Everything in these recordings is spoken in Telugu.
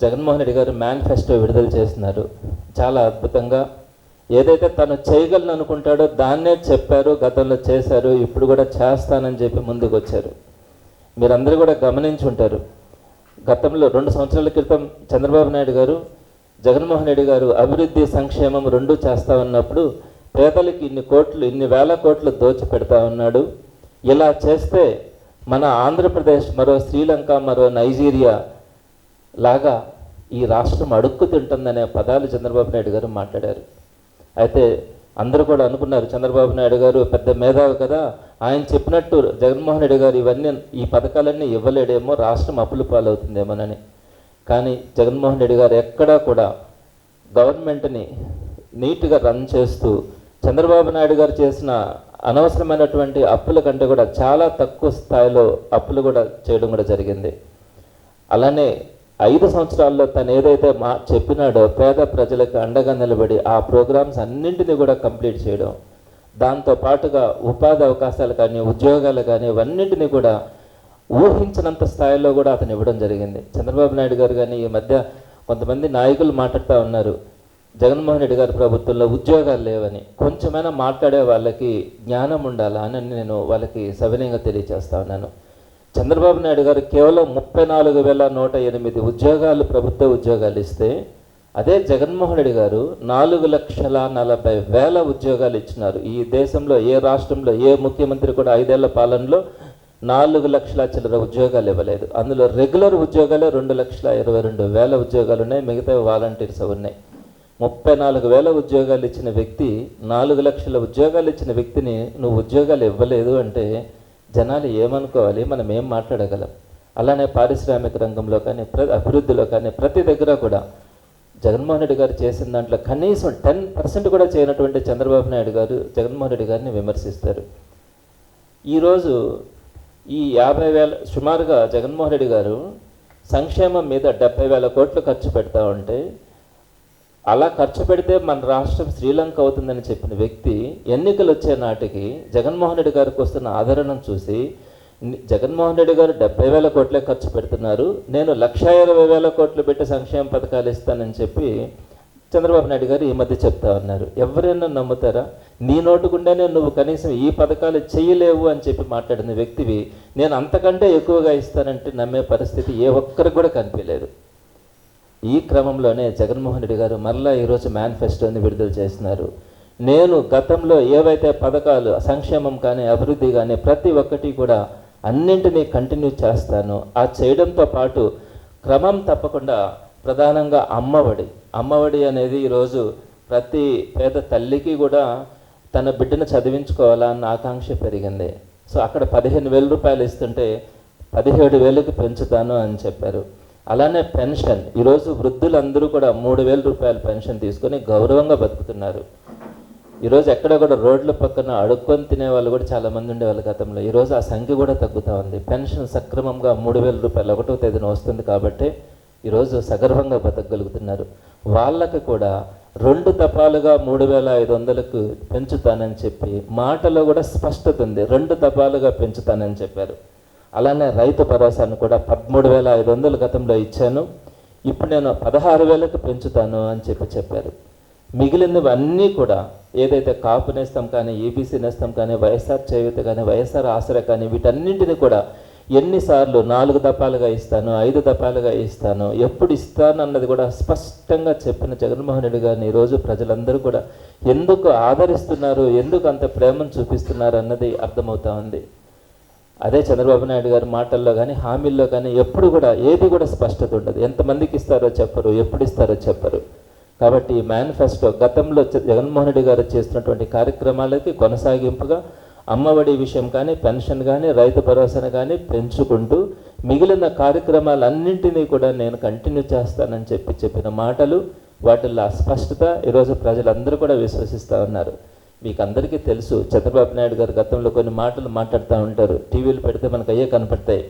జగన్మోహన్ రెడ్డి గారు మేనిఫెస్టో విడుదల చేస్తున్నారు చాలా అద్భుతంగా ఏదైతే తను చేయగలను అనుకుంటాడో దాన్నే చెప్పారు గతంలో చేశారు ఇప్పుడు కూడా చేస్తానని చెప్పి ముందుకు వచ్చారు మీరందరూ కూడా గమనించి ఉంటారు గతంలో రెండు సంవత్సరాల క్రితం చంద్రబాబు నాయుడు గారు జగన్మోహన్ రెడ్డి గారు అభివృద్ధి సంక్షేమం రెండు చేస్తా ఉన్నప్పుడు పేదలకు ఇన్ని కోట్లు ఇన్ని వేల కోట్లు దోచి పెడతా ఉన్నాడు. ఇలా చేస్తే మన ఆంధ్రప్రదేశ్ మరో శ్రీలంక మరో నైజీరియా లాగా ఈ రాష్ట్రం అడుక్కు తింటుందనే పదాలు చంద్రబాబు నాయుడు గారు మాట్లాడారు. అయితే అందరూ కూడా అనుకున్నారు చంద్రబాబు నాయుడు గారు పెద్ద మేధావి కదా ఆయన చెప్పినట్టు జగన్మోహన్ రెడ్డి గారు ఇవన్నీ ఈ పథకాలన్నీ ఇవ్వలేడేమో రాష్ట్రం అప్పులు పాలవుతుందేమోనని. కానీ జగన్మోహన్ రెడ్డి గారు ఎక్కడా కూడా గవర్నమెంట్ని నీట్గా రన్ చేస్తూ చంద్రబాబు నాయుడు గారు చేసిన అనవసరమైనటువంటి అప్పుల కంటే కూడా చాలా తక్కువ స్థాయిలో అప్పులు కూడా చేయడం కూడా జరిగింది. అలానే ఐదు సంవత్సరాల్లో తను ఏదైతే మా చెప్పినాడో పేద ప్రజలకు అండగా నిలబడి ఆ ప్రోగ్రామ్స్ అన్నింటినీ కూడా కంప్లీట్ చేయడం దాంతో పాటుగా ఉపాధి అవకాశాలు కానీ ఉద్యోగాలు కానీ ఇవన్నింటినీ కూడా ఊహించినంత స్థాయిలో కూడా అతను ఇవ్వడం జరిగింది. చంద్రబాబు నాయుడు గారు కానీ ఈ మధ్య కొంతమంది నాయకులు మాట్లాడుతూ ఉన్నారు. జగన్మోహన్ రెడ్డి గారి ప్రభుత్వంలో ఉద్యోగాలు లేవని కొంచెమైనా మాట్లాడే వాళ్ళకి జ్ఞానం ఉండాలా అని నేను వాళ్ళకి సవినయంగా తెలియజేస్తా ఉన్నాను. చంద్రబాబు నాయుడు గారు కేవలం ముప్పై నాలుగు వేల నూట ఎనిమిది ఉద్యోగాలు ప్రభుత్వ ఉద్యోగాలు ఇస్తే అదే జగన్మోహన్ రెడ్డి గారు నాలుగు లక్షల నలభై వేల ఉద్యోగాలు ఇచ్చినారు. ఈ దేశంలో ఏ రాష్ట్రంలో ఏ ముఖ్యమంత్రి కూడా ఐదేళ్ళ పాలనలో నాలుగు లక్షల చిల్లర ఉద్యోగాలు ఇవ్వలేదు. అందులో రెగ్యులర్ ఉద్యోగాలే రెండు లక్షల ఇరవై రెండు వేల ఉద్యోగాలు ఉన్నాయి మిగతా వాలంటీర్స్ ఉన్నాయి. ముప్పై నాలుగు వేల ఉద్యోగాలు ఇచ్చిన వ్యక్తి నాలుగు లక్షల ఉద్యోగాలు ఇచ్చిన వ్యక్తిని నువ్వు ఉద్యోగాలు ఇవ్వలేదు అంటే జనాలు ఏమనుకోవాలి? మనం ఏం మాట్లాడగలం? అలానే పారిశ్రామిక రంగంలో కానీ ప్ర అభివృద్ధిలో కానీ ప్రతి దగ్గర కూడా జగన్మోహన్ రెడ్డి గారు చేసిన దాంట్లో కనీసం టెన్ పర్సెంట్ కూడా చేయనటువంటి చంద్రబాబు నాయుడు గారు జగన్మోహన్ రెడ్డి గారిని విమర్శిస్తారు. ఈరోజు ఈ యాభై వేల సుమారుగా జగన్మోహన్ రెడ్డి గారు సంక్షేమం మీద డెబ్బై వేల కోట్లు ఖర్చు పెడతా ఉంటే అలా ఖర్చు పెడితే మన రాష్ట్రం శ్రీలంక అవుతుందని చెప్పిన వ్యక్తి ఎన్నికలు వచ్చే నాటికి జగన్మోహన్ రెడ్డి గారికి వస్తున్న ఆదరణను చూసి జగన్మోహన్ రెడ్డి గారు డెబ్బై వేల కోట్లే ఖర్చు పెడుతున్నారు. నేను లక్ష ఇరవై వేల కోట్లు పెట్టి సంక్షేమ పథకాలు ఇస్తానని చెప్పి చంద్రబాబు నాయుడు గారు ఈ మధ్య చెప్తా ఉన్నారు. ఎవరైనా నమ్ముతారా? నీ నోటుకుండానే నువ్వు కనీసం ఈ పథకాలు చేయలేవు అని చెప్పి మాట్లాడిన వ్యక్తివి నేను అంతకంటే ఎక్కువగా ఇస్తానంటే నమ్మే పరిస్థితి ఏ ఒక్కరికి కూడా కనిపించలేదు. ఈ క్రమంలోనే జగన్మోహన్ రెడ్డి గారు మరలా ఈరోజు మేనిఫెస్టోని విడుదల చేస్తున్నారు. నేను గతంలో ఏవైతే పథకాలు సంక్షేమం కానీ అభివృద్ధి కానీ ప్రతి ఒక్కటి కూడా అన్నింటినీ కంటిన్యూ చేస్తాను. ఆ చేయడంతో పాటు క్రమం తప్పకుండా ప్రధానంగా అమ్మఒడి. అమ్మఒడి అనేది ఈరోజు ప్రతి పేద తల్లికి కూడా తన బిడ్డను చదివించుకోవాలా అన్న ఆకాంక్ష పెరిగింది. సో అక్కడ పదిహేను వేల రూపాయలు ఇస్తుంటే పదిహేడు వేలకు పెంచుతాను అని చెప్పారు. అలానే పెన్షన్. ఈరోజు వృద్ధులందరూ కూడా మూడు వేల రూపాయల పెన్షన్ తీసుకొని గౌరవంగా బతుకుతున్నారు. ఈరోజు ఎక్కడ కూడా రోడ్ల పక్కన అడుక్కొని తినే వాళ్ళు కూడా చాలామంది ఉండేవాళ్ళు గతంలో. ఈరోజు ఆ సంఖ్య కూడా తగ్గుతూ ఉంది. పెన్షన్ సక్రమంగా మూడు వేల రూపాయలు ఒకటో తేదీన వస్తుంది కాబట్టి ఈరోజు సగర్వంగా బతకగలుగుతున్నారు. వాళ్ళకి కూడా రెండు తపాలుగా మూడు వేల ఐదు వందలకు పెంచుతానని చెప్పి మాటలో కూడా స్పష్టత ఉంది. రెండు తపాలుగా పెంచుతానని చెప్పారు. అలానే రైతు భరోసాను కూడా పదమూడు వేల ఐదు వందలు గతంలో ఇచ్చాను. ఇప్పుడు నేను పదహారు వేలకు పెంచుతాను అని చెప్పి చెప్పారు. మిగిలినవి అన్నీ కూడా ఏదైతే కాపు నేస్తాం కానీ ఏబీసీ నేస్తాం కానీ వైఎస్ఆర్ చేయూత కానీ వైఎస్ఆర్ ఆసరా కానీ వీటన్నింటినీ కూడా ఎన్నిసార్లు నాలుగు దఫాలుగా ఇస్తాను ఐదు దఫాలుగా ఇస్తాను ఎప్పుడు ఇస్తాను అన్నది కూడా స్పష్టంగా చెప్పిన జగన్మోహన్ రెడ్డి గారిని ఈరోజు ప్రజలందరూ కూడా ఎందుకు ఆదరిస్తున్నారు ఎందుకు అంత ప్రేమను చూపిస్తున్నారు అన్నది అర్థమవుతా ఉంది. అదే చంద్రబాబు నాయుడు గారి మాటల్లో కానీ హామీల్లో కానీ ఎప్పుడు కూడా ఏది కూడా స్పష్టత ఉండదు. ఎంతమందికి ఇస్తారో చెప్పరు ఎప్పుడు ఇస్తారో చెప్పరు. కాబట్టి ఈ మేనిఫెస్టో గతంలో జగన్మోహన్ రెడ్డి గారు చేస్తున్నటువంటి కార్యక్రమాలకి కొనసాగింపుగా అమ్మఒడి విషయం కానీ పెన్షన్ కానీ రైతు భరోసాను కానీ పెంచుకుంటూ మిగిలిన కార్యక్రమాలన్నింటినీ కూడా నేను కంటిన్యూ చేస్తానని చెప్పి చెప్పిన మాటలు వాటిల్లో అస్పష్టత ఈరోజు ప్రజలందరూ కూడా విశ్వసిస్తూ ఉన్నారు. మీకు అందరికీ తెలుసు చంద్రబాబు నాయుడు గారు గతంలో కొన్ని మాటలు మాట్లాడుతూ ఉంటారు. టీవీలు పెడితే మనకు అయ్యే కనపడతాయి.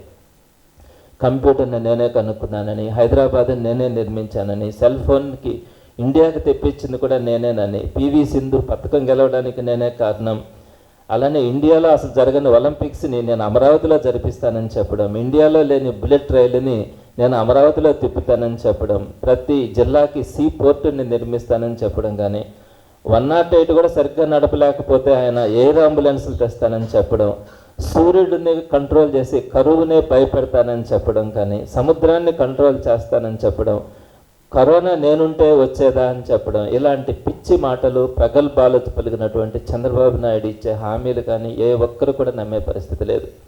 కంప్యూటర్ని నేనే కనుక్కున్నానని హైదరాబాద్ని నేనే నిర్మించానని సెల్ ఫోన్కి ఇండియాకి తెప్పించింది కూడా నేనేనని పివి సింధు పథకం గెలవడానికి నేనే కారణం. అలానే ఇండియాలో అసలు జరగని ఒలింపిక్స్ని నేను అమరావతిలో జరిపిస్తానని చెప్పడం ఇండియాలో లేని బుల్లెట్ రైలుని నేను అమరావతిలో తిప్పుతానని చెప్పడం ప్రతి జిల్లాకి సీ పోర్టుని నిర్మిస్తానని చెప్పడం కానీ వన్ నాట్ ఎయిట్ కూడా సరిగ్గా నడపలేకపోతే ఆయన ఎయిర్ అంబులెన్స్లు తెస్తానని చెప్పడం సూర్యుడిని కంట్రోల్ చేసి కరువునే భయపెడతానని చెప్పడం కానీ సముద్రాన్ని కంట్రోల్ చేస్తానని చెప్పడం కరోనా నేనుంటే వచ్చేదా అని చెప్పడం ఇలాంటి పిచ్చి మాటలు ప్రగల్భాలు పలిగినటువంటి చంద్రబాబు నాయుడు ఇచ్చే హామీలు కానీ ఏ ఒక్కరు కూడా నమ్మే పరిస్థితి లేదు.